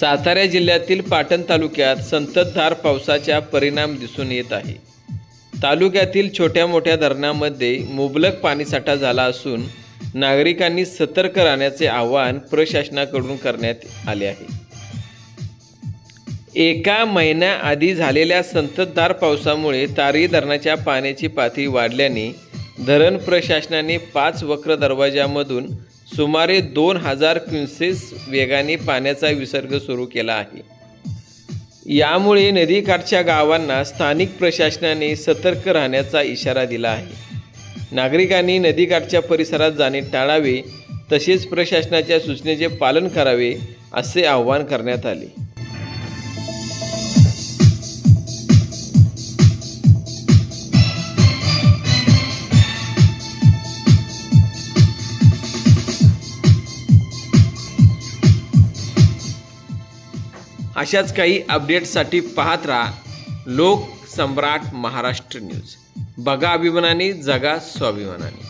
सातारा जिल्ह्यातील पाटण तालुक्यात संततधार पावसाचा परिणाम दिसून येत आहे. तालुक्यातील छोट्या मोठ्या धरणामध्ये मुबलक पाणीसाठा झाला असून नागरिकांनी सतर्क राहण्याचे आवाहन प्रशासनाकडून करण्यात आले आहे. एका महिन्याआधी झालेल्या संततधार पावसामुळे तारी धरणाच्या पाण्याची पातळी वाढल्याने धरण प्रशासनाने पाच वक्र दरवाजामधून सुमारे दोन हजार क्युसेस वेगाने पाण्याचा विसर्ग सुरू केला आहे. यामुळे नदीकाठच्या गावांना स्थानिक प्रशासनाने सतर्क राहण्याचा इशारा दिला आहे. नागरिकांनी नदीकाठच्या परिसरात जाणे टाळावे तसेच प्रशासनाच्या सूचनेचे पालन करावे असे आवाहन करण्यात आले. अशाच काही अपडेट्ससाठी पाहत राहा लोक सम्राट महाराष्ट्र न्यूज. बघा अभिमानाने जगा स्वाभिमानाने.